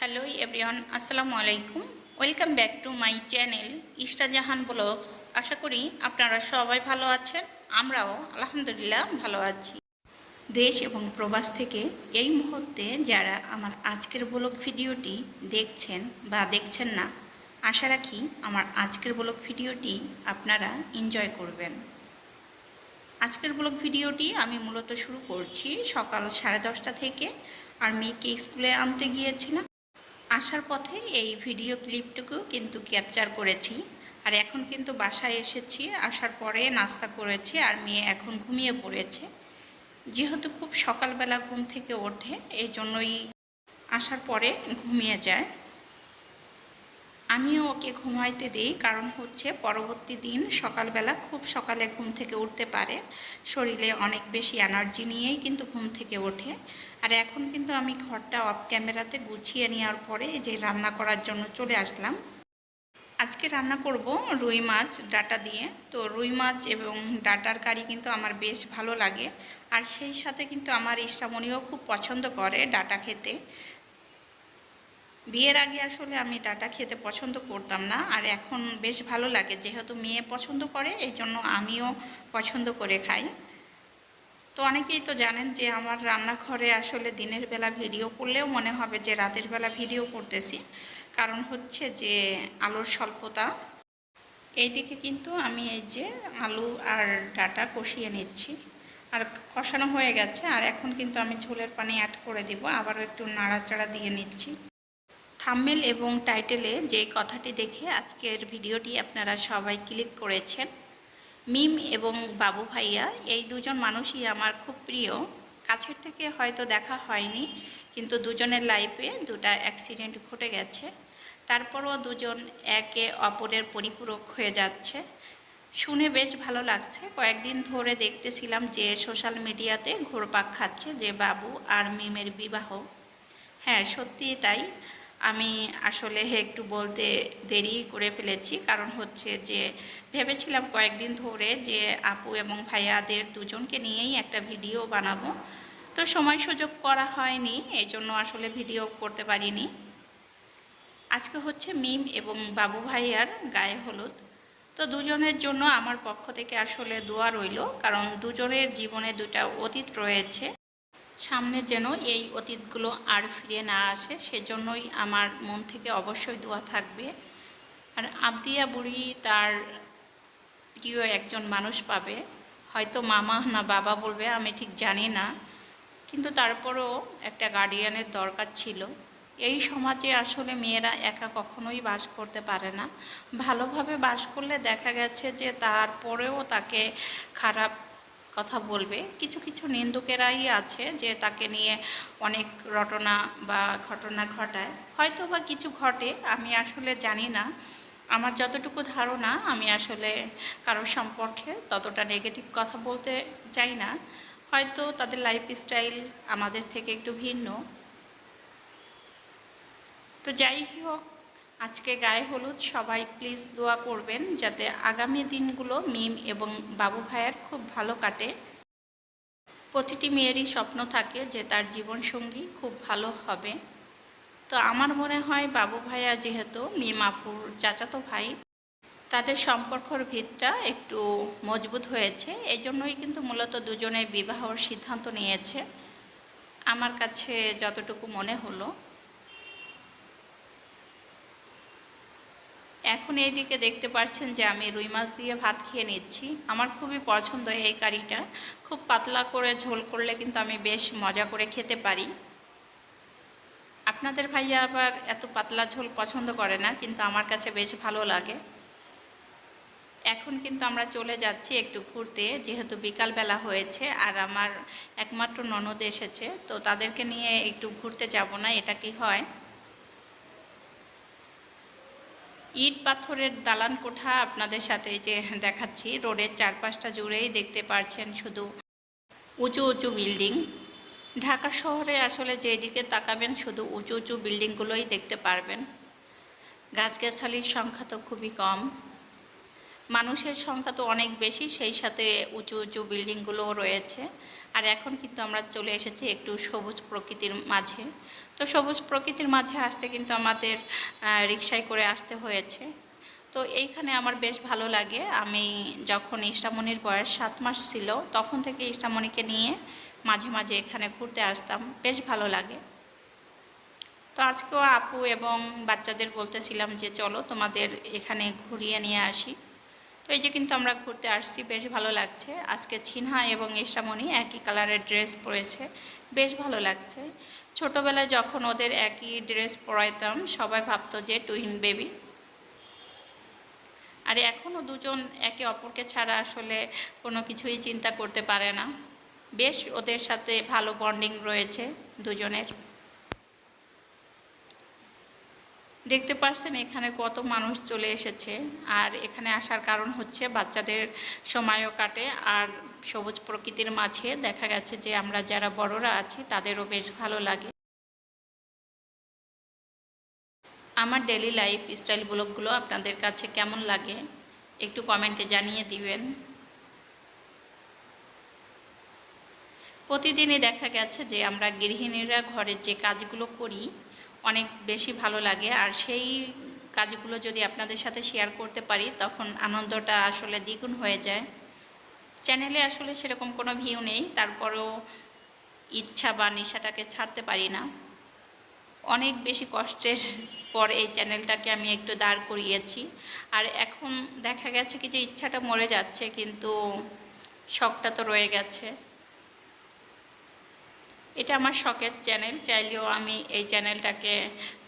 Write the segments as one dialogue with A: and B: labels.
A: Hello everyone আসসালামু আলাইকুম welcome back to my channel Istajahan blogs আশা করি আপনারা সবাই ভালো আছেন, আমরাও আলহামদুলিল্লাহ ভালো আছি। দেশ এবং প্রবাস থেকে এই মুহূর্তে যারা আমার আজকের ব্লগ ভিডিওটি দেখছেন বা দেখছেন না, আশা রাখি আমার আজকের ব্লগ ভিডিওটি আপনারা এনজয় করবেন। আজকের ব্লগ ভিডিওটি আমি মূলত শুরু করছি সকাল সাড়ে দশটা থেকে। আর মেয়েকে স্কুলে আনতে গিয়েছিলাম। আসার পথে এই ভিডিও ক্লিপটুকু কিন্তু ক্যাপচার করেছি। আর এখন কিন্তু বাসায় এসেছি, আসার পরে নাস্তা করেছি আর মেয়ে এখন ঘুমিয়ে পড়েছে। যেহেতু খুব সকালবেলা ঘুম থেকে ওঠে, এই জন্যই আসার পরে ঘুমিয়ে যায়। আমিও ওকে ঘুমাইতে দিই, কারণ হচ্ছে পরবর্তী দিন সকালবেলা খুব সকালে ঘুম থেকে উঠতে পারে। শরীরে অনেক বেশি এনার্জি নিয়েই কিন্তু ঘুম থেকে ওঠে। আর এখন কিন্তু আমি ঘরটা অফ ক্যামেরাতে গুছিয়ে নেওয়ার পরে যে রান্না করার জন্য চলে আসলাম। আজকে রান্না করব রুই মাছ, ডাটা দিয়ে। তো রুই মাছ এবং ডাটার কারি কিন্তু আমার বেশ ভালো লাগে। আর সেই সাথে কিন্তু আমার ইষ্টামণিও খুব পছন্দ করে ডাটা খেতে। বিয়ের আগে আসলে আমি ডাটা খেতে পছন্দ করতাম না, আর এখন বেশ ভালো লাগে। যেহেতু মেয়ে পছন্দ করে, এই জন্য আমিও পছন্দ করে খাই। তো অনেকেই তো জানেন যে আমার রান্নাঘরে আসলে দিনের বেলা ভিডিও করলেও মনে হবে যে রাতের বেলা ভিডিও করতেছি। কারণ হচ্ছে যে আলোর স্বল্পতা। এই দিকে কিন্তু আমি এই যে আলু আর ডাটা কষিয়ে নিচ্ছি। আর কষানো হয়ে গেছে, আর এখন কিন্তু আমি ঝোলের পানি অ্যাড করে দিব। আবারও একটু নাড়াচাড়া দিয়ে নিচ্ছি। থাম্মেল এবং টাইটেলে যে কথাটি দেখে আজকের ভিডিওটি আপনারা সবাই ক্লিক করেছেন। মিম এবং বাবু ভাইয়া, এই দুজন মানুষই আমার খুব প্রিয়। কাছের থেকে হয়তো দেখা হয়নি, কিন্তু দুজনের লাইফে দুটা অ্যাক্সিডেন্ট ঘটে গেছে। তারপরও দুজন একে অপরের পরিপূরক হয়ে যাচ্ছে। শুনে বেশ ভালো লাগছে। কয়েকদিন ধরে দেখতেছিলাম যে সোশ্যাল মিডিয়াতে ঘোরপাক খাচ্ছে যে বাবু আর মিমের বিবাহ। হ্যাঁ সত্যিই তাই। আমি আসলে একটু বলতে দেরি করে ফেলেছি, কারণ হচ্ছে যে ভেবেছিলাম কয়েকদিন ধরে যে আপু এবং ভাইয়াদের দুজনকে নিয়েই একটা ভিডিও বানাবো। তো সময় সুযোগ করা হয়নি এই জন্য আসলে ভিডিও করতে পারিনি। আজকে হচ্ছে মিম এবং বাবু ভাইয়ার গায়ে হলুদ। তো দুজনের জন্য আমার পক্ষ থেকে আসলে দোয়া রইল, কারণ দুজনের জীবনে দুটা অতীত রয়েছে। সামনে যেন এই অতীতগুলো আর ফিরে না আসে, সেজন্যই আমার মন থেকে অবশ্যই দোয়া থাকবে। আর আবদিয়া বুড়ি তার প্রিয় একজন মানুষ পাবে। হয়তো মামা না বাবা বলবে, আমি ঠিক জানি না। কিন্তু তারপরও একটা গার্ডিয়ানের দরকার ছিল। এই সমাজে আসলে মেয়েরা একা কখনোই বাস করতে পারে না। ভালোভাবে বাস করলে দেখা গেছে যে তারপরেও তাকে খারাপ কথা বলবে। কিছু কিছু নিন্দুকেরাই আছে যে তাকে নিয়ে অনেক রটনা বা ঘটনা ঘটায়। হয়তো বা কিছু ঘটে, আমি আসলে জানি না। আমার যতটুকু ধারণা, আমি আসলে কারোর সম্পর্কে ততটা নেগেটিভ কথা বলতে চাই না। হয়তো তাদের লাইফ স্টাইল আমাদের থেকে একটু ভিন্ন। তো যাই হোক আজকে গায়ে হলুদ সবাই প্লিজ দোয়া করবেন যাতে আগামী দিনগুলো মিম এবং বাবু ভাইয়ের খুব ভালো কাটে। প্রতিটি মেয়েরই স্বপ্ন থাকে যে তার জীবনসঙ্গী খুব ভালো হবে। তো আমার মনে হয় বাবু ভাইয়া যেহেতু মিম আপুর চাচাতো ভাই, তাদের সম্পর্কর ভিতটা একটু মজবুত হয়েছে। এই জন্যই কিন্তু মূলত দুজনে বিবাহর সিদ্ধান্ত নিয়েছে। আমার কাছে যতটুকু মনে হলো। এখন এইদিকে দেখতে পাচ্ছেন যে আমি রুই মাছ দিয়ে ভাত খেয়ে নিচ্ছি। আমার খুবই পছন্দ এই কারিটা। খুব পাতলা করে ঝোল করলে কিন্তু আমি বেশ মজা করে খেতে পারি। আপনাদের ভাইয়া আবার এত পাতলা ঝোল পছন্দ করে না, কিন্তু আমার কাছে বেশ ভালো লাগে। এখন কিন্তু আমরা চলে যাচ্ছি একটু ঘুরতে, যেহেতু বিকালবেলা হয়েছে আর আমার একমাত্র ননদ এসেছে, তো তাদেরকে নিয়ে একটু ঘুরতে যাব না, এটা কি হয়? ইট পাথরের দালান কোঠা আপনাদের সাথে যে দেখাচ্ছি, রোডের চারপাশটা জুড়েই দেখতে পারছেন শুধু উঁচু উঁচু বিল্ডিং। ঢাকা শহরে আসলে যেদিকে তাকাবেন শুধু উঁচু উঁচু বিল্ডিংগুলোই দেখতে পারবেন। গাছগাছালির সংখ্যা তো খুবই কম। মানুষের সংখ্যা তো অনেক বেশি, সেই সাথে উঁচু উঁচু বিল্ডিংগুলোও রয়েছে। আর এখন কিন্তু আমরা চলে এসেছি একটু সবুজ প্রকৃতির মাঝে। তো সবুজ প্রকৃতির মাঝে আসতে কিন্তু আমাদের রিক্সায় করে আসতে হয়েছে। তো এইখানে আমার বেশ ভালো লাগে। আমি যখন ইষ্টামণির বয়স সাত মাস ছিল, তখন থেকে ইষ্টামণিকে নিয়ে মাঝে মাঝে এখানে ঘুরতে আসতাম। বেশ ভালো লাগে। তো আজকেও আপু এবং বাচ্চাদের বলতেছিলাম যে, চলো তোমাদের এখানে ঘুরিয়ে নিয়ে আসি। তো এই যে কিন্তু আমরা ঘুরতে আসছি, বেশ ভালো লাগছে। আজকে ছিনহা এবং ইসামণি একই কালারের ড্রেস পরেছে, বেশ ভালো লাগছে। ছোটোবেলায় যখন ওদের একই ড্রেস পরাইতাম, সবাই ভাবতো যে টুইন বেবি আর এখনও দুজন একে অপরকে ছাড়া আসলে কোনো কিছুই চিন্তা করতে পারে না। বেশ ওদের সাথে ভালো বন্ডিং রয়েছে দুজনের। দেখতে পারছেন এখানে কত মানুষ চলে এসেছে। আর এখানে আসার কারণ হচ্ছে বাচ্চাদের সময়ও কাটে আর সবুজ প্রকৃতির মাঝে দেখা গেছে যে আমরা যারা বড়রা আছি তাদেরও বেশ ভালো লাগে। আমার ডেলি লাইফ স্টাইল ব্লগগুলো আপনাদের কাছে কেমন লাগে? একটু কমেন্টে জানিয়ে দিবেন। প্রতিদিনই দেখা গেছে যে আমরা গৃহিণীরা ঘরের যে কাজগুলো করি অনেক বেশি ভালো লাগে। আর সেই কাজগুলো যদি আপনাদের সাথে শেয়ার করতে পারি, তখন আনন্দটা আসলে দ্বিগুণ হয়ে যায়। চ্যানেলে আসলে সেরকম কোনো ভিউ নেই, তারপরেও ইচ্ছা বা নেশাটাকে ছাড়তে পারি না। অনেক বেশি কষ্টের পর এই চ্যানেলটাকে আমি একটু দাঁড় করিয়েছি। আর এখন দেখা গেছে কি যে ইচ্ছাটা মরে যাচ্ছে, কিন্তু শখটা তো রয়ে গেছে। এটা আমার শখের চ্যানেল চাইলেও আমি এই চ্যানেলটাকে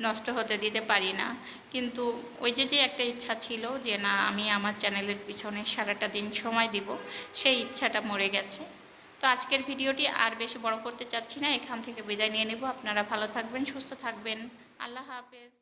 A: নষ্ট হতে দিতে পারি না। কিন্তু ওই যে যে একটা ইচ্ছা ছিল যে, না, আমি আমার চ্যানেলের পিছনে সারাটা দিন সময় দিব, সেই ইচ্ছাটা মরে গেছে। তো আজকের ভিডিওটি আর বেশি বড় করতে চাচ্ছি না, এখান থেকে বিদায় নিয়ে নেব। আপনারা ভালো থাকবেন, সুস্থ থাকবেন। আল্লাহ হাফেজ।